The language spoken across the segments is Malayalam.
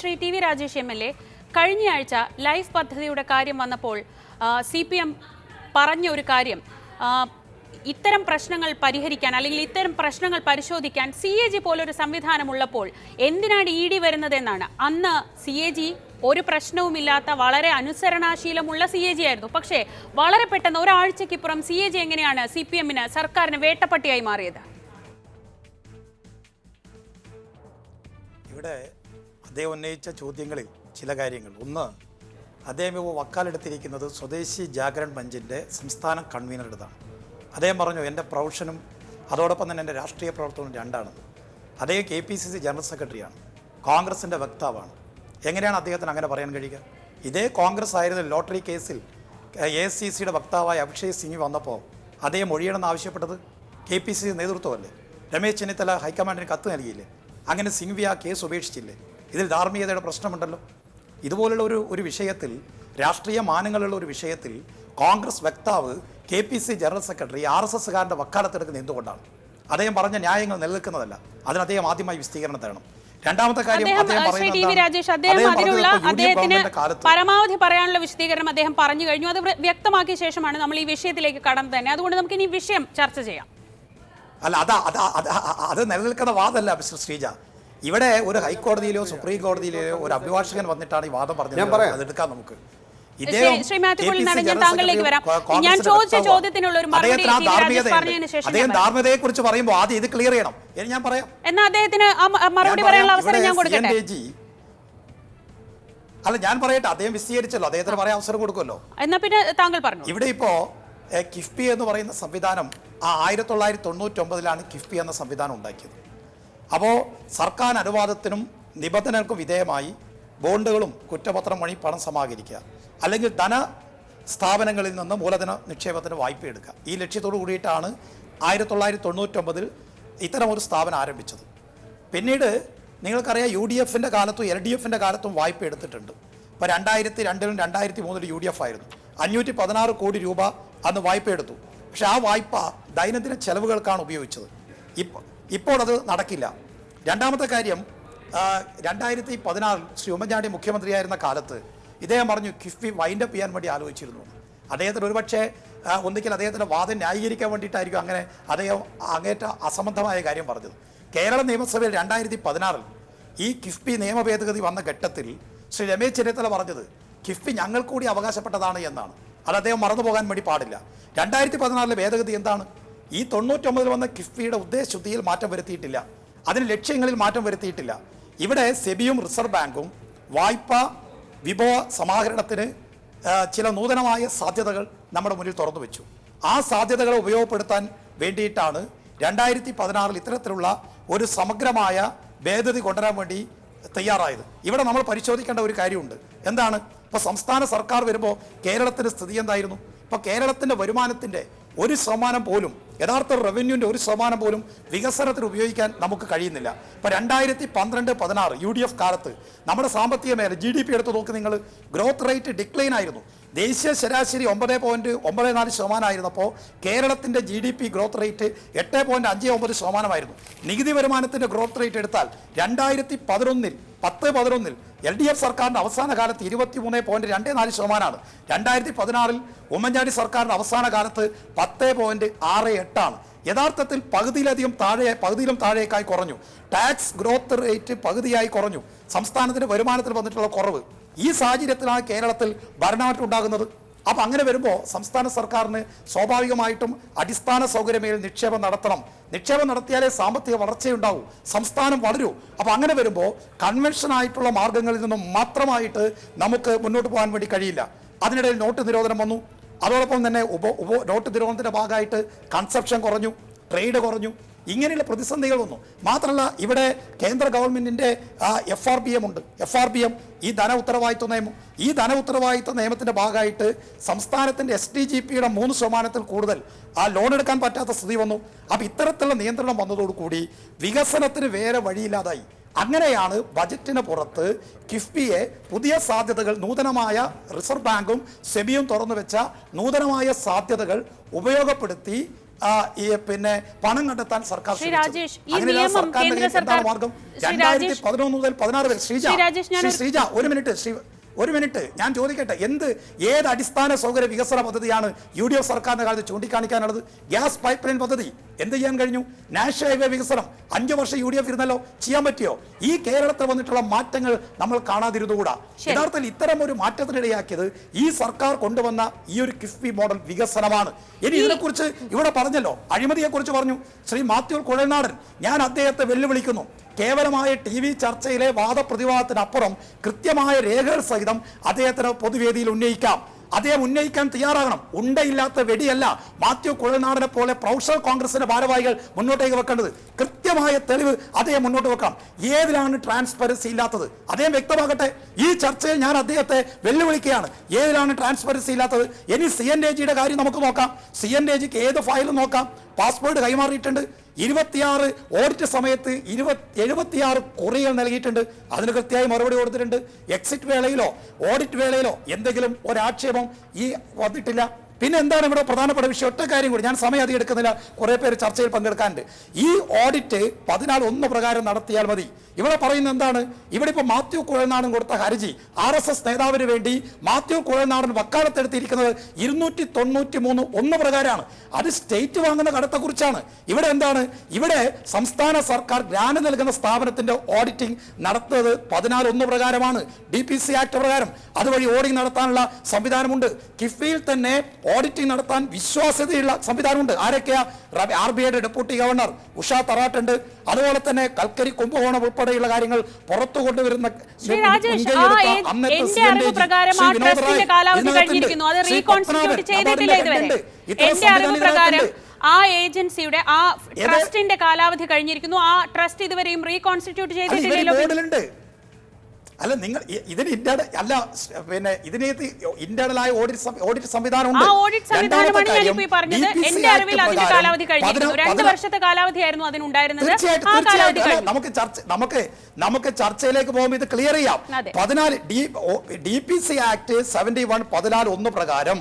Shri T V Rajesh M L A കഴിഞ്ഞയാഴ്ച ലൈഫ് പദ്ധതിയുടെ കാര്യം വന്നപ്പോൾ സി പി എം പറഞ്ഞ ഒരു കാര്യം ഇത്തരം പ്രശ്നങ്ങൾ പരിഹരിക്കാൻ അല്ലെങ്കിൽ ഇത്തരം പ്രശ്നങ്ങൾ പരിശോധിക്കാൻ സി എ ജി പോലൊരു സംവിധാനമുള്ളപ്പോൾ എന്തിനാണ് ഇ ഡി വരുന്നതെന്നാണ്. അന്ന് സി എ ജി ഒരു പ്രശ്നവുമില്ലാത്ത വളരെ അനുസരണാശീലമുള്ള സി എ ജി ആയിരുന്നു. പക്ഷേ വളരെ പെട്ടെന്ന് ഒരാഴ്ചയ്ക്കിപ്പുറം സി എ ജി എങ്ങനെയാണ് സി പി എമ്മിന് സർക്കാരിന് വേട്ടപ്പട്ടിയായി മാറിയത്? ഇവിടെ അദ്ദേഹം ഉന്നയിച്ച ചോദ്യങ്ങളിൽ ചില കാര്യങ്ങൾ. ഒന്ന് അദ്ദേഹം ഇപ്പോൾ വക്കാലെടുത്തിരിക്കുന്നത് സ്വദേശി ജാഗരൺ മഞ്ചിന്റെ സംസ്ഥാന കൺവീനറുടേതാണ്. അദ്ദേഹം പറഞ്ഞു എന്റെ പ്രൊഫഷനും അതോടൊപ്പം തന്നെ എന്റെ രാഷ്ട്രീയ പ്രവർത്തനവും രണ്ടാണ്. അദ്ദേഹം K P C C general സെക്രട്ടറിയാണ്. കോൺഗ്രസിന്റെ വക്താവാണ്. എങ്ങനെയാണ് അദ്ദേഹത്തിന് അങ്ങനെ പറയാൻ കഴിയുക? ഇതേ കോൺഗ്രസ് ആയിരുന്നു ലോട്ടറി കേസിൽ എ സി സിയുടെ വക്താവായ അഭിഷേക് സിംഗ് വന്നപ്പോൾ അദ്ദേഹം ഒഴിയണമെന്ന് ആവശ്യപ്പെട്ടത് കെ പി സി സി നേതൃത്വമല്ലേ? രമേശ് ചെന്നിത്തല ഹൈക്കമാൻഡിന് കത്ത് നൽകിയില്ലേ? അങ്ങനെ സിംഗ്വി ആ കേസ് ഉപേക്ഷിച്ചില്ലേ? ഇതിൽ ധാർമ്മികതയുടെ പ്രശ്നമുണ്ടല്ലോ. ഇതുപോലുള്ള ഒരു ഒരു വിഷയത്തിൽ രാഷ്ട്രീയ മാനങ്ങളുള്ള ഒരു വിഷയത്തിൽ കോൺഗ്രസ് വക്താവ് K P C general secretary R S എസ്സുകാരന്റെ വക്കാലത്തെടുക്കുന്നത് എന്തുകൊണ്ടാണ്? അദ്ദേഹം പറഞ്ഞ ന്യായങ്ങൾ നിലനിൽക്കുന്നതല്ല. അതിന് അദ്ദേഹം ആദ്യമായി വിശദീകരണം തരണം രണ്ടാമത്തെ കാര്യം രാജേഷ് അദ്ദേഹം അതിനുള്ള അദ്ദേഹത്തിന് പരമാവധി പറയാനുള്ള വിശദീകരണം അദ്ദേഹം പറഞ്ഞു കഴിഞ്ഞു. അത് വ്യക്തമാക്കിയ ശേഷമാണ് നമ്മൾ ഈ വിഷയത്തിലേക്ക് കടന്നു തന്നെ. അതുകൊണ്ട് നമുക്ക് ഇനി വിഷയം ചർച്ച ചെയ്യാം. അല്ല അതാ അത് അത് അത് നിലനിൽക്കുന്ന വാദമല്ല മിസ്റ്റർ ശ്രീജ. ഇവിടെ ഒരു ഹൈക്കോടതിയിലോ സുപ്രീം കോടതിയിലോ ഒരു അഭിഭാഷകൻ വന്നിട്ടാണ് ഈ വാദം ഞാൻ പറയാം. പറഞ്ഞത് അതെടുക്കാം നമുക്ക്. ശ്രീ- മാത്യു ഞാൻ താങ്കളിലേക്ക് വരാം. ഞാൻ ചോദിച്ച ചോദ്യത്തിനുള്ള ഒരു അദ്ദേഹം ധാർമ്മികതയെ കുറിച്ച് പറയുമ്പോൾ ആദ്യം ഇത് ക്ലിയർ ചെയ്യണം. ഇനി ഞാൻ പറയാം. എന്നാ അദ്ദേഹത്തിന് ആ മറുപടി പറയാനുള്ള അവസരം ഞാൻ കൊടുക്കട്ടെ? അല്ല ഞാൻ പറയട്ടെ. അദ്ദേഹം വിശദീകരിച്ചല്ലോ അദ്ദേഹത്തിന് പറയാൻ അവസരം കൊടുക്കുമല്ലോ. എന്നാ പിന്നെ താങ്കൾ പറഞ്ഞു. ഇവിടെ ഇപ്പോ കിഫ്ബി എന്ന് പറയുന്ന സംവിധാനം ആ ആയിരത്തി തൊള്ളായിരത്തി തൊണ്ണൂറ്റി ഒമ്പതിലാണ് കിഫ്ബി എന്ന സംവിധാനം ഉണ്ടാക്കിയത്. അപ്പോൾ സർക്കാർ അനുവാദത്തിനും നിബന്ധനകൾക്കും വിധേയമായി ബോണ്ടുകളും കുറ്റപത്രം വഴി പണം സമാഹരിക്കുക. അല്ലെങ്കിൽ ധന സ്ഥാപനങ്ങളിൽ നിന്ന് മൂലധന നിക്ഷേപത്തിന് വായ്പ എടുക്കുക. ഈ ലക്ഷ്യത്തോടു കൂടിയിട്ടാണ് ആയിരത്തി തൊള്ളായിരത്തി തൊണ്ണൂറ്റൊമ്പതിൽ ഇത്തരം ഒരു സ്ഥാപനം ആരംഭിച്ചത്. പിന്നീട് നിങ്ങൾക്കറിയാം യു ഡി എഫിന്റെ കാലത്തും എൽ ഡി എഫിന്റെ കാലത്തും വായ്പ എടുത്തിട്ടുണ്ട്. ഇപ്പോൾ രണ്ടായിരത്തി രണ്ടിലും രണ്ടായിരത്തി മൂന്നിലും യു ഡി എഫ് ആയിരുന്നു. അഞ്ഞൂറ്റി പതിനാറ് കോടി രൂപ അന്ന് വായ്പ എടുത്തു. പക്ഷേ ആ വായ്പ ദൈനംദിന ചെലവുകൾക്കാണ് ഉപയോഗിച്ചത്. ഇപ്പോൾ ഇപ്പോൾ അത് നടക്കില്ല. രണ്ടാമത്തെ കാര്യം രണ്ടായിരത്തി പതിനാറിൽ ശ്രീ ഉമ്മൻചാണ്ടി മുഖ്യമന്ത്രിയായിരുന്ന കാലത്ത് ഇദ്ദേഹം പറഞ്ഞു കിഫ്ബി വൈൻഡപ്പ് ചെയ്യാൻ വേണ്ടി ആലോചിച്ചിരുന്നു. അദ്ദേഹത്തിന് ഒരുപക്ഷെ ഒന്നിക്കൽ അദ്ദേഹത്തിന്റെ വാദം ന്യായീകരിക്കാൻ വേണ്ടിയിട്ടായിരിക്കും അങ്ങനെ അദ്ദേഹം അങ്ങേറ്റ അസംബന്ധമായ കാര്യം പറഞ്ഞത്. കേരള നിയമസഭയിൽ രണ്ടായിരത്തി പതിനാറിൽ ഈ കിഫ്ബി നിയമ ഭേദഗതി വന്ന ഘട്ടത്തിൽ ശ്രീ രമേശ് ചെന്നിത്തല പറഞ്ഞത് കിഫ്ബി ഞങ്ങൾ കൂടി അവകാശപ്പെട്ടതാണ് എന്നാണ്. അത് അദ്ദേഹം മറന്നുപോകാൻ വേണ്ടി പാടില്ല. രണ്ടായിരത്തി പതിനാറിലെ ഭേദഗതി എന്താണ്? ഈ തൊണ്ണൂറ്റൊമ്പതിൽ വന്ന കിഫ്ബിയുടെ ഉദ്ദേശശുദ്ധിയിൽ മാറ്റം വരുത്തിയിട്ടില്ല. അതിന് ലക്ഷ്യങ്ങളിൽ മാറ്റം വരുത്തിയിട്ടില്ല. ഇവിടെ സെബിയും റിസർവ് ബാങ്കും വായ്പ വിഭവ സമാഹരണത്തിന് ചില നൂതനമായ സാധ്യതകൾ നമ്മുടെ മുന്നിൽ തുറന്നു വെച്ചു. ആ സാധ്യതകളെ ഉപയോഗപ്പെടുത്താൻ വേണ്ടിയിട്ടാണ് രണ്ടായിരത്തി പതിനാറിൽ ഇത്തരത്തിലുള്ള ഒരു സമഗ്രമായ ഭേദഗതി കൊണ്ടുവരാൻ വേണ്ടി തയ്യാറായത്. ഇവിടെ നമ്മൾ പരിശോധിക്കേണ്ട ഒരു കാര്യമുണ്ട്. എന്താണ്? ഇപ്പോൾ സംസ്ഥാന സർക്കാർ വരുമ്പോൾ കേരളത്തിന്റെ സ്ഥിതി എന്തായിരുന്നു? ഇപ്പോൾ കേരളത്തിന്റെ വരുമാനത്തിന്റെ ഒരു ശതമാനം പോലും യഥാർത്ഥ റവന്യൂവിന്റെ ഒരു ശതമാനം പോലും വികസനത്തിന് ഉപയോഗിക്കാൻ നമുക്ക് കഴിയുന്നില്ല. ഇപ്പോൾ രണ്ടായിരത്തി പന്ത്രണ്ട് പതിനാറ് യു ഡി എഫ് കാലത്ത് നമ്മുടെ സാമ്പത്തിക മേഖല ജി ഡി പി എടുത്ത് നോക്കി നിങ്ങൾ ഗ്രോത്ത് റേറ്റ് ഡിക്ലൈൻ ആയിരുന്നു. ദേശീയ ശരാശരി ഒമ്പത് പോയിന്റ് ഒമ്പത് നാല് ശതമാനമായിരുന്നപ്പോൾ കേരളത്തിന്റെ G D P growth rate എട്ട് പോയിന്റ് അഞ്ച് ഒമ്പത് ശതമാനമായിരുന്നു. നികുതി വരുമാനത്തിന്റെ ഗ്രോത്ത് റേറ്റ് എടുത്താൽ രണ്ടായിരത്തി പതിനൊന്നിൽ പത്ത് പതിനൊന്നിൽ എൽ ഡി എഫ് സർക്കാരിന്റെ അവസാന കാലത്ത് ഇരുപത്തി മൂന്ന് പോയിന്റ് രണ്ട് നാല് ശതമാനമാണ്. രണ്ടായിരത്തി പതിനാറിൽ ഉമ്മൻചാണ്ടി സർക്കാരിന്റെ അവസാന കാലത്ത് പത്ത് പോയിന്റ് ആറ് എട്ടാണ്. യഥാർത്ഥത്തിൽ പകുതിയിലധികം താഴെ പകുതിയിലും താഴേക്കായി കുറഞ്ഞു. ടാക്സ് ഗ്രോത്ത് റേറ്റ് പകുതിയായി കുറഞ്ഞു. സംസ്ഥാനത്തിന്റെ വരുമാനത്തിൽ വന്നിട്ടുള്ള കുറവ്. ഈ സാഹചര്യത്തിലാണ് കേരളത്തിൽ ഭരണമാറ്റം ഉണ്ടാകുന്നത്. അപ്പം അങ്ങനെ വരുമ്പോൾ സംസ്ഥാന സർക്കാരിന് സ്വാഭാവികമായിട്ടും അടിസ്ഥാന സൗകര്യമേൽ നിക്ഷേപം നടത്തണം. നിക്ഷേപം നടത്തിയാലേ സാമ്പത്തിക വളർച്ചയുണ്ടാവൂ. സംസ്ഥാനം വളരൂ. അപ്പം അങ്ങനെ വരുമ്പോൾ കൺവെൻഷൻ ആയിട്ടുള്ള മാർഗങ്ങളിൽ നിന്നും മാത്രമായിട്ട് നമുക്ക് മുന്നോട്ട് പോകാൻ വേണ്ടി കഴിയില്ല. അതിനിടയിൽ നോട്ട് നിരോധനം വന്നു. അതോടൊപ്പം തന്നെ ഉപ ഉപ നോട്ട് നിരോധനത്തിന്റെ ഭാഗമായിട്ട് കൺസപ്ഷൻ കുറഞ്ഞു ട്രേഡ് കുറഞ്ഞു ഇങ്ങനെയുള്ള പ്രതിസന്ധികൾ വന്നു. മാത്രമല്ല ഇവിടെ കേന്ദ്ര ഗവൺമെന്റിന്റെ എഫ് ആർ ബി എം ഉണ്ട്. എഫ് ആർ ബി എം ഈ ധന ഉത്തരവാദിത്വ നിയമം. ഈ ധന ഉത്തരവാദിത്വ നിയമത്തിന്റെ ഭാഗമായിട്ട് സംസ്ഥാനത്തിന്റെ എസ് ഡി ജി പിയുടെ മൂന്ന് ശതമാനത്തിൽ കൂടുതൽ ആ ലോൺ എടുക്കാൻ പറ്റാത്ത സ്ഥിതി വന്നു. അപ്പം ഇത്തരത്തിലുള്ള നിയന്ത്രണം വന്നതോടുകൂടി വികസനത്തിന് വേറെ വഴിയില്ലാതായി. അങ്ങനെയാണ് ബജറ്റിന് പുറത്ത് കിഫ്ബിയെ പുതിയ സാധ്യതകൾ നൂതനമായ റിസർവ് ബാങ്കും സെബിയും തുറന്നു വെച്ച നൂതനമായ സാധ്യതകൾ ഉപയോഗപ്പെടുത്തി ഈ പിന്നെ പണം കണ്ടെത്താൻ സർക്കാർ സർക്കാരിന്റെ എന്താണ് മാർഗം? രണ്ടായിരത്തി പതിനൊന്ന് മുതൽ പതിനാറ് വരെ ശ്രീജ ശ്രീജ ഒരു മിനിറ്റ് ശ്രീ ഒരു മിനിറ്റ് ഞാൻ ചോദിക്കട്ടെ എന്ത് ഏത് അടിസ്ഥാന സൗകര്യ വികസന പദ്ധതിയാണ് യു ഡി എഫ് സർക്കാരിന്റെ കാലത്ത് ചൂണ്ടിക്കാണിക്കാനുള്ളത്? ഗ്യാസ് പൈപ്പ് ലൈൻ പദ്ധതി എന്ത് ചെയ്യാൻ കഴിഞ്ഞു? നാഷണൽ ഹൈവേ വികസനം അഞ്ചു വർഷം യു ഡി എഫ് ഇരുന്നല്ലോ ചെയ്യാൻ പറ്റിയോ? ഈ കേരളത്തിൽ വന്നിട്ടുള്ള മാറ്റങ്ങൾ നമ്മൾ കാണാതിരുന്നുകൂടാ. യഥാർത്ഥത്തിൽ ഇത്തരം ഒരു മാറ്റത്തിനിടയാക്കിയത് ഈ സർക്കാർ കൊണ്ടുവന്ന ഈ ഒരു കിഫ്ബി മോഡൽ വികസനമാണ്. ഇനി ഇതിനെക്കുറിച്ച് ഇവിടെ പറഞ്ഞല്ലോ അഴിമതിയെക്കുറിച്ച് പറഞ്ഞു ശ്രീ മാത്യു കുഴൽനാടൻ. ഞാൻ അദ്ദേഹത്തെ വെല്ലുവിളിക്കുന്നു. കേവലമായ ടി വി ചർച്ചയിലെ വാദപ്രതിവാദത്തിനപ്പുറം കൃത്യമായ രേഖകൾ സഹിതം അദ്ദേഹത്തിന് പൊതുവേദിയിൽ ഉന്നയിക്കാം. അദ്ദേഹം ഉന്നയിക്കാൻ തയ്യാറാകണം. ഉണ്ടയില്ലാത്ത വെടിയല്ല മാത്യു കുഴൽനാടനെ പോലെ പ്രൊഫഷണൽ കോൺഗ്രസിന്റെ ഭാരവാഹികൾ മുന്നോട്ടേക്ക് വെക്കേണ്ടത്. കൃത്യമായ തെളിവ് അദ്ദേഹം മുന്നോട്ട് വെക്കണം. ഏതിലാണ് ട്രാൻസ്പെറൻസി ഇല്ലാത്തത്? അദ്ദേഹം വ്യക്തമാകട്ടെ ഈ ചർച്ചയിൽ ഞാൻ അദ്ദേഹത്തെ വെല്ലുവിളിക്കുകയാണ്. ഏതിലാണ് ട്രാൻസ്പെറൻസി ഇല്ലാത്തത്? ഇനി സി എൻ ജിയുടെ കാര്യം നമുക്ക് നോക്കാം. സി എൻ ജിക്ക് ഏത് ഫയലും നോക്കാം. പാസ്പോർട്ട് കൈമാറിയിട്ടുണ്ട്. ഇരുപത്തിയാറ് ഓഡിറ്റ് സമയത്ത് ഇരുപത്തി എഴുപത്തിയാറ് കുറികൾ നൽകിയിട്ടുണ്ട്. അതിന് കൃത്യമായി മറുപടി കൊടുത്തിട്ടുണ്ട്. എക്സിറ്റ് വേളയിലോ ഓഡിറ്റ് വേളയിലോ എന്തെങ്കിലും ഒരാക്ഷേപം ഈ വന്നിട്ടില്ല. പിന്നെ എന്താണ് ഇവിടെ പ്രധാനപ്പെട്ട വിഷയം? ഒറ്റ കാര്യം കൂടി. ഞാൻ സമയം അധികം എടുക്കുന്നില്ല. കുറേ പേര് ചർച്ചയിൽ പങ്കെടുക്കാണ്ട് ഈ ഓഡിറ്റ് പതിനാല് ഒന്ന് പ്രകാരം നടത്തിയാൽ മതി. ഇവിടെ പറയുന്നത് എന്താണ്? ഇവിടെ ഇപ്പൊ മാത്യു കുഴൽനാടൻ കൊടുത്ത ഹർജി. ആർ എസ് എസ് നേതാവിന് വേണ്ടി മാത്യു കുഴൽനാടൻ വക്കാലത്തെടുത്തിരിക്കുന്നത് ഇരുന്നൂറ്റി തൊണ്ണൂറ്റി മൂന്ന് ഒന്ന് പ്രകാരമാണ്. അത് സ്റ്റേറ്റ് വാങ്ങുന്ന കടത്തെക്കുറിച്ചാണ്. ഇവിടെ എന്താണ്? ഇവിടെ സംസ്ഥാന സർക്കാർ ഗ്രാന്റ് നൽകുന്ന സ്ഥാപനത്തിന്റെ ഓഡിറ്റിംഗ് നടത്തുന്നത് പതിനാല് ഒന്ന് പ്രകാരമാണ്. ഡി പി സി ആക്ട് പ്രകാരം. അതുവഴി ഓഡിറ്റ് നടത്താനുള്ള സംവിധാനമുണ്ട്. കിഫ്ബിയിൽ തന്നെ ഓഡിറ്റിംഗ് നടത്താൻ വിശ്വാസ്യതയുള്ള സംവിധാനമുണ്ട്. ആരൊക്കെയാ? ആർ ബി ഐയുടെ ഡെപ്യൂട്ടി ഗവർണർ ഉഷ തറാട്ടുണ്ട്. അതുപോലെ തന്നെ കൽക്കരി കുംഭകോണം ഉൾപ്പെടെയുള്ള കാര്യങ്ങൾ പുറത്തു കൊണ്ടുവരുന്ന ആ ഏജൻസിയുടെ ആ ട്രസ്റ്റിന്റെ കാലാവധി കഴിഞ്ഞിരിക്കുന്നു. ആ ട്രസ്റ്റ് ഇതുവരെയും റീകോൺസ്റ്റിറ്റ്യൂട്ട് ചെയ്തിട്ടില്ലല്ലോ. അല്ല നിങ്ങൾ ഇതിന് ഇന്റേണൽ അല്ല പിന്നെ ഇതിനകത്ത് ഇന്റേണലായ ഓഡിറ്റ് ഓഡിറ്റ് സംവിധാനം ആ ഓഡിറ്റ് സംവിധാനമാണ് ഞാനിപ്പോ ഈ പറഞ്ഞത്. എന്റെ അറിവിൽ അതിന്റെ കാലാവധി രണ്ട് വർഷത്തെ കാലാവധിയായിരുന്നു അതിനുണ്ടായിരുന്നത്. തീർച്ചയായിട്ടും നമുക്ക് ചർച്ച നമുക്ക് നമുക്ക് ചർച്ചയിലേക്ക് പോകുമ്പോൾ ഇത് ക്ലിയർ ചെയ്യാം. പതിനാല് D D P C act seventy one പതിനാല് ഒന്ന് പ്രകാരം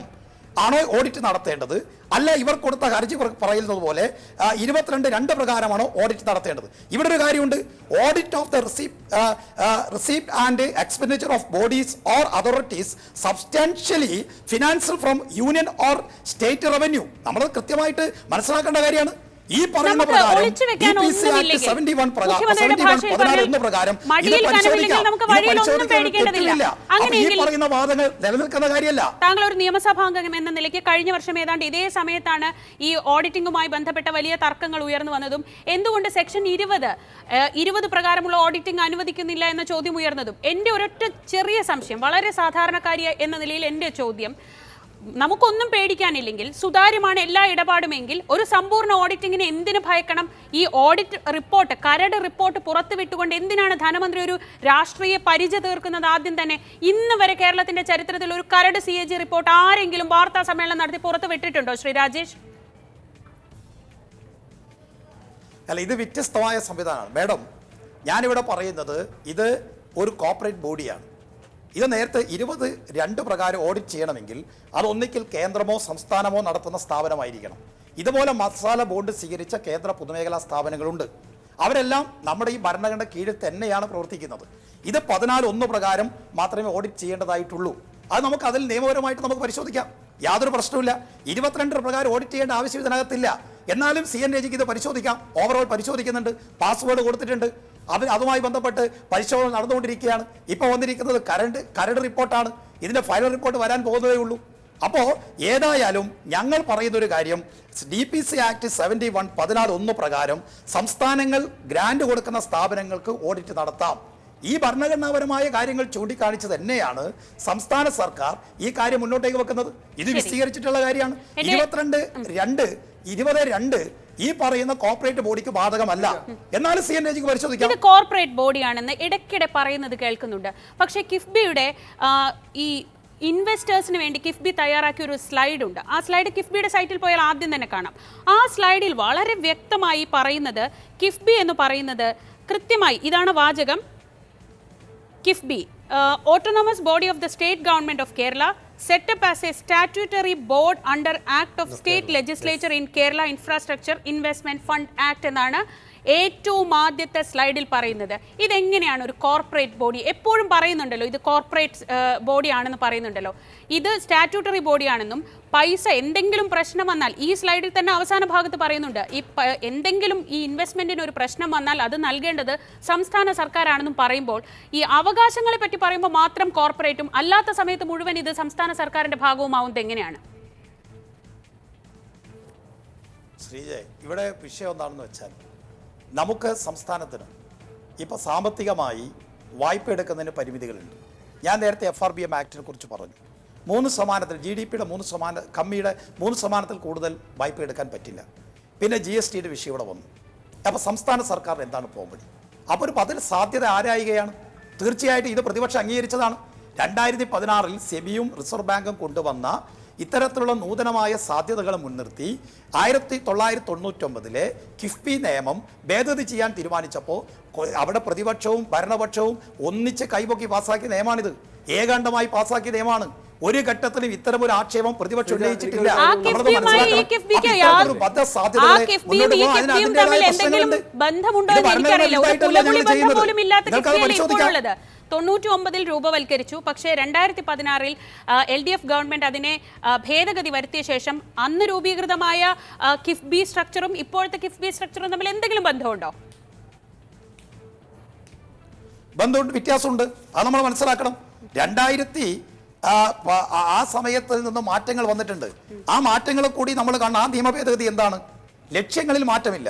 ആണോ ഓഡിറ്റ് നടത്തേണ്ടത്? അല്ല ഇവർ കൊടുത്ത ഹർജി പറയുന്നത് പോലെ ഇരുപത്തിരണ്ട് രണ്ട് പ്രകാരമാണോ ഓഡിറ്റ് നടത്തേണ്ടത്? ഇവിടെ ഒരു കാര്യമുണ്ട്. Audit of the receipt receipt and expenditure of bodies or authorities substantially financial from union or state revenue നമ്മൾ കൃത്യമായിട്ട് മനസ്സിലാക്കേണ്ട കാര്യമാണ്. ഈ പറയുന്ന പ്രകാരം ഒളിച്ചു വെക്കാൻ DPC Act ഒന്നുമില്ലെങ്കിൽ 71 പ്രകാരം മുഖ്യമന്ത്രിയുടെ 71 ഭാഷയിൽ പതിനാല് പറഞ്ഞാൽ ഒന്ന് പ്രകാരം ഇത് പരിശോധിക്കാം. നമുക്ക് ഇത് വഴിയിൽ ഒന്നും പരിശോധിക്കാൻ പേടിക്കേണ്ടതില്ല തെറ്റില്ല. അപ്പോൾ ഈ പറയുന്ന വാദങ്ങൾ നിലനിൽക്കുന്ന കാര്യമല്ല താങ്കൾ ഒരു നിയമസഭാ അംഗം എന്ന നിലയ്ക്ക് കഴിഞ്ഞ വർഷം ഏതാണ്ട് ഇതേ സമയത്താണ് ഈ ഓഡിറ്റിംഗുമായി ബന്ധപ്പെട്ട വലിയ തർക്കങ്ങൾ ഉയർന്നു വന്നതും എന്തുകൊണ്ട് സെക്ഷൻ ഇരുപത് ഇരുപത് പ്രകാരമുള്ള ഓഡിറ്റിംഗ് അനുവദിക്കുന്നില്ല എന്ന ചോദ്യം ഉയർന്നതും എന്റെ ഒരൊറ്റ ചെറിയ സംശയം വളരെ സാധാരണക്കാരി എന്ന നിലയിൽ എന്റെ ചോദ്യം നമുക്കൊന്നും പേടിക്കാനില്ലെങ്കിൽ സുതാര്യമാണ് എല്ലാ ഇടപാടുമെങ്കിൽ ഒരു സമ്പൂർണ ഓഡിറ്റിങ്ങിന് എന്തിനു ഭയക്കണം? ഈ ഓഡിറ്റ് റിപ്പോർട്ട് കരട് റിപ്പോർട്ട് പുറത്തുവിട്ടുകൊണ്ട് എന്തിനാണ് ധനമന്ത്രി ഒരു രാഷ്ട്രീയ പരിച തീർക്കുന്നത് ആദ്യം തന്നെ? ഇന്ന് വരെ കേരളത്തിന്റെ ചരിത്രത്തിൽ ഒരു കരട് സി റിപ്പോർട്ട് ആരെങ്കിലും വാർത്താ സമ്മേളനം നടത്തി പുറത്തു വിട്ടിട്ടുണ്ടോ ശ്രീ രാജേഷ്? അല്ല ഇത് വ്യത്യസ്തമായ സംവിധാനമാണ്. മാഡം ഞാനിവിടെ പറയുന്നത് ഇത് ഒരു കോർപ്പറേറ്റ് ബോഡിയാണ് ഇത് നേരത്തെ ഇരുപത് രണ്ട് പ്രകാരം ഓഡിറ്റ് ചെയ്യണമെങ്കിൽ അത് ഒന്നിക്കിൽ കേന്ദ്രമോ സംസ്ഥാനമോ നടത്തുന്ന സ്ഥാപനമായിരിക്കണം. ഇതുപോലെ മസാല ബോണ്ട് സ്വീകരിച്ച കേന്ദ്ര പൊതുമേഖലാ സ്ഥാപനങ്ങളുണ്ട്. അവരെല്ലാം നമ്മുടെ ഈ ഭരണഘടന കീഴിൽ തന്നെയാണ് പ്രവർത്തിക്കുന്നത്. ഇത് പതിനാല് ഒന്ന് പ്രകാരം മാത്രമേ ഓഡിറ്റ് ചെയ്യേണ്ടതായിട്ടുള്ളൂ. അത് നമുക്ക് അതിൽ നിയമപരമായിട്ട് നമുക്ക് പരിശോധിക്കാം. യാതൊരു പ്രശ്നവുമില്ല. ഇരുപത്തിരണ്ട് പ്രകാരം ഓഡിറ്റ് ചെയ്യേണ്ട ആവശ്യം ഇതിനകത്തില്ല. എന്നാലും സി എൻ ജിക്ക് ഇത് പരിശോധിക്കാം. ഓവറോൾ പരിശോധിക്കുന്നുണ്ട്. പാസ്വേഡ് കൊടുത്തിട്ടുണ്ട്. അവർ അതുമായി ബന്ധപ്പെട്ട് പരിശോധന നടന്നുകൊണ്ടിരിക്കുകയാണ്. ഇപ്പോൾ വന്നിരിക്കുന്നത് കരണ്ട് കരട് റിപ്പോർട്ടാണ്. ഇതിന്റെ ഫൈനൽ റിപ്പോർട്ട് വരാൻ പോകുന്നതേ ഉള്ളൂ. അപ്പോൾ ഏതായാലും ഞങ്ങൾ പറയുന്ന ഒരു കാര്യം D P C act seventy one പതിനാറ് ഒന്ന് പ്രകാരം സംസ്ഥാനങ്ങൾ ഗ്രാൻഡ് കൊടുക്കുന്ന സ്ഥാപനങ്ങൾക്ക് ഓഡിറ്റ് നടത്താം. ഈ ഭരണഘടനാപരമായ കാര്യങ്ങൾ ചൂണ്ടിക്കാണിച്ച് തന്നെയാണ് സംസ്ഥാന സർക്കാർ ഈ കാര്യം മുന്നോട്ടേക്ക് വെക്കുന്നത്. ഇത്. വിശദീകരിച്ചിട്ടുള്ള കാര്യമാണ്. ഇരുപത്തിരണ്ട് രണ്ട് ഇരുപത് രണ്ട് ഈ പറയുന്ന കോർപ്പറേറ്റ് ബോഡിക്ക് ബാധകമല്ല. എന്നാലും സി എൻ ജിക്ക് പരിശോധിക്കാം. ഇത് കോർപ്പറേറ്റ് ബോഡിയാണെന്ന് ഇടയ്ക്കിടെ പറയുന്നത് കേൾക്കുന്നുണ്ട്. പക്ഷേ കിഫ്ബിയുടെ ഈ ഇൻവെസ്റ്റേഴ്സിന് വേണ്ടി കിഫ്ബി തയ്യാറാക്കിയ ഒരു സ്ലൈഡ് ഉണ്ട്. ആ സ്ലൈഡ് കിഫ്ബിയുടെ സൈറ്റിൽ പോയാൽ ആദ്യം തന്നെ കാണാം. ആ സ്ലൈഡിൽ വളരെ വ്യക്തമായി പറയുന്നത് കിഫ്ബി എന്ന് പറയുന്നത് കൃത്യമായി ഇതാണ് വാചകം. KIIFB autonomous body of the state government of Kerala set up as a statutory board under Act of State Legislature in Kerala Infrastructure Investment Fund Act എന്നാണ് ഏറ്റവും ആദ്യത്തെ സ്ലൈഡിൽ പറയുന്നത് ഇതെങ്ങനെയാണ് ഒരു കോർപ്പറേറ്റ് ബോഡി? എപ്പോഴും പറയുന്നുണ്ടല്ലോ ഇത് കോർപ്പറേറ്റ് ബോഡിയാണെന്ന് പറയുന്നുണ്ടല്ലോ. ഇത് സ്റ്റാറ്റ്യൂട്ടറി ബോഡിയാണെന്നും പൈസ എന്തെങ്കിലും പ്രശ്നം വന്നാൽ ഈ സ്ലൈഡിൽ തന്നെ അവസാന ഭാഗത്ത് പറയുന്നുണ്ട് ഈ എന്തെങ്കിലും ഈ ഇൻവെസ്റ്റ്മെന്റിന് ഒരു പ്രശ്നം വന്നാൽ അത് നൽകേണ്ടത് സംസ്ഥാന സർക്കാരാണെന്നും പറയുമ്പോൾ ഈ അവകാശങ്ങളെ പറ്റി പറയുമ്പോൾ മാത്രം കോർപ്പറേറ്റും അല്ലാത്ത സമയത്ത് മുഴുവൻ ഇത് സംസ്ഥാന സർക്കാരിന്റെ ഭാഗവുമാവുന്നത് എങ്ങനെയാണ്? ശ്രീജയ് ഇവിടെ വിഷയം എന്താണെന്ന് വെച്ചാൽ നമുക്ക് സംസ്ഥാനത്തിന് ഇപ്പോൾ സാമ്പത്തികമായി വായ്പ എടുക്കുന്നതിന് പരിമിതികളുണ്ട്. ഞാൻ നേരത്തെ എഫ് ആർ ബി എം ആക്ടിനെ കുറിച്ച് പറഞ്ഞു. മൂന്ന് ശതമാനത്തിൽ ജി ഡി പിയുടെ മൂന്ന് ശതമാന കമ്മിയുടെ മൂന്ന് ശതമാനത്തിൽ കൂടുതൽ വായ്പ എടുക്കാൻ പറ്റില്ല. പിന്നെ ജി എസ് ടിയുടെ വിഷയം ഇവിടെ വന്നു. അപ്പോൾ സംസ്ഥാന സർക്കാരിന് എന്താണ് പോംവഴി? അപ്പോൾ ഒരു അതിൽ സാധ്യത ആരായുകയാണ്? തീർച്ചയായിട്ടും ഇത് പ്രതിപക്ഷം അംഗീകരിച്ചതാണ്. രണ്ടായിരത്തി പതിനാറിൽ സെബിയും റിസർവ് ബാങ്കും കൊണ്ടുവന്ന ഇത്തരത്തിലുള്ള നൂതനമായ സാധ്യതകൾ മുൻനിർത്തി ആയിരത്തി തൊള്ളായിരത്തി തൊണ്ണൂറ്റൊമ്പതിലെ കിഫ്ബി നിയമം ഭേദഗതി ചെയ്യാൻ തീരുമാനിച്ചപ്പോൾ അവിടെ പ്രതിപക്ഷവും ഭരണപക്ഷവും ഒന്നിച്ച് കൈപൊക്കി പാസ്സാക്കിയ നിയമമാണിത്. ഏകാണ്ടമായി പാസ്സാക്കിയ നിയമമാണ്. ഒരു ഘട്ടത്തിലും ഇത്തരം ഒരു ആക്ഷേപം പ്രതിപക്ഷം ഉന്നയിച്ചിട്ടില്ല. ബന്ധമുണ്ടോ എന്ന് എനിക്കറിയില്ല. ഒരു ഭരണഘടനയായിട്ടല്ല പുലപുളി ബന്ധം പോലും ഇല്ലാത്ത തൊണ്ണൂറ്റി ഒമ്പതിൽ രൂപവൽക്കരിച്ചു. പക്ഷേ രണ്ടായിരത്തി പതിനാറിൽ എൽ ഡി എഫ് ഗവൺമെന്റ് അതിനെ ഭേദഗതി വരുത്തിയ ശേഷം അന്ന് രൂപീകൃതമായ കിഫ്ബി സ്ട്രക്ചറും ഇപ്പോഴത്തെ കിഫ്ബി സ്ട്രക്ചറും തമ്മിൽ എന്തെങ്കിലും ബന്ധമുണ്ടോ? ബന്ധമുണ്ട് വ്യത്യാസമുണ്ട്. അത് നമ്മൾ മനസ്സിലാക്കണം. രണ്ടായിരത്തി ആ, സമയത്ത് നിന്ന് മാറ്റങ്ങൾ വന്നിട്ടുണ്ട്. ആ മാറ്റങ്ങൾ കൂടി നമ്മൾ കാണുന്ന ആ നിയമ ഭേദഗതി എന്താണ്? ലക്ഷ്യങ്ങളിൽ മാറ്റമില്ല.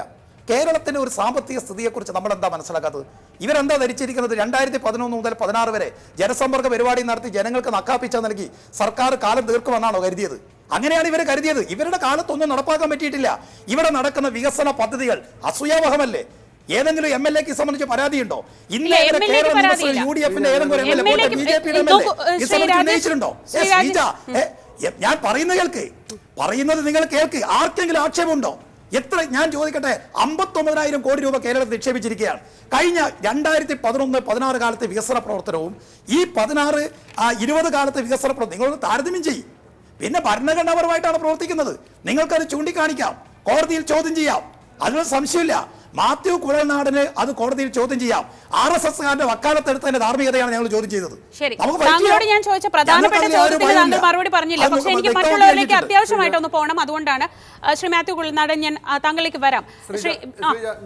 കേരളത്തിന്റെ ഒരു സാമ്പത്തിക സ്ഥിതിയെക്കുറിച്ച് നമ്മൾ എന്താ മനസ്സിലാക്കാത്തത്? ഇവരെന്താ ധരിച്ചിരിക്കുന്നത്? രണ്ടായിരത്തി പതിനൊന്ന് മുതൽ പതിനാറ് വരെ ജനസമ്പർക്ക പരിപാടി നടത്തി ജനങ്ങൾക്ക് നക്കാപ്പിച്ച നൽകി. സർക്കാർ കാലം തീർക്കുമെന്നാണോ കരുതിയത്? അങ്ങനെയാണ് ഇവർ കരുതിയത്. ഇവരുടെ കാലത്തൊന്നും നടപ്പാക്കാൻ പറ്റിയിട്ടില്ല. ഇവിടെ നടക്കുന്ന വികസന പദ്ധതികൾ അസൂയാവഹമല്ലേ? ഏതെങ്കിലും എം എൽ എക്ക് സംബന്ധിച്ച് പരാതിയുണ്ടോ? ഇന്ന്. യു ഡി എഫിന്റെ ഏതെങ്കിലും M L A B J പിയുടെ എം എൽ എ ഉന്നയിച്ചിട്ടുണ്ടോ? ഞാൻ പറയുന്ന കേൾക്ക്. പറയുന്നത് നിങ്ങൾ കേൾക്ക്. ആർക്കെങ്കിലും ആക്ഷേപമുണ്ടോ? എത്ര ഞാൻ ചോദിക്കട്ടെ അമ്പത്തൊമ്പതിനായിരം കോടി രൂപ കേരളത്തിൽ നിക്ഷേപിച്ചിരിക്കുകയാണ്. കഴിഞ്ഞ രണ്ടായിരത്തി പതിനൊന്ന് പതിനാറ് കാലത്തെ വികസന പ്രവർത്തനവും ഈ പതിനാറ് ഇരുപത് കാലത്തെ വികസന പ്രവർത്തനം നിങ്ങളൊന്ന് താരതമ്യം ചെയ്യും. പിന്നെ ഭരണഘടനാപരമായിട്ടാണ് പ്രവർത്തിക്കുന്നത്. നിങ്ങൾക്കത് ചൂണ്ടിക്കാണിക്കാം. കോടതിയിൽ ചോദ്യം ചെയ്യാം. അതിനൊരു സംശയമില്ല മാത്യു കുഴൽനാടിന് അത് കോടതിയിൽ ചോദ്യം ചെയ്യാം. ആർ എസ് എസ്കാരന്റെ വക്കാലത്തെടുത്തതിന്റെ ധാർമ്മികതയാണ് ഞങ്ങൾ ചോദ്യം ചെയ്തത്. താങ്കളോട് ഞാൻ ചോദിച്ച പ്രധാനപ്പെട്ട ഞങ്ങൾക്ക് അതിൽ ചോദ്യത്തിന് താങ്കൾ മറുപടി പറഞ്ഞില്ല. പക്ഷെ എനിക്ക് മറ്റുള്ളവരിലേക്ക് അത്യാവശ്യമായിട്ടൊന്ന് പോകണം. അതുകൊണ്ടാണ് ശ്രീ മാത്യു കുഴൽനാടൻ ഞാൻ താങ്കളിലേക്ക് വരാം. ശ്രീ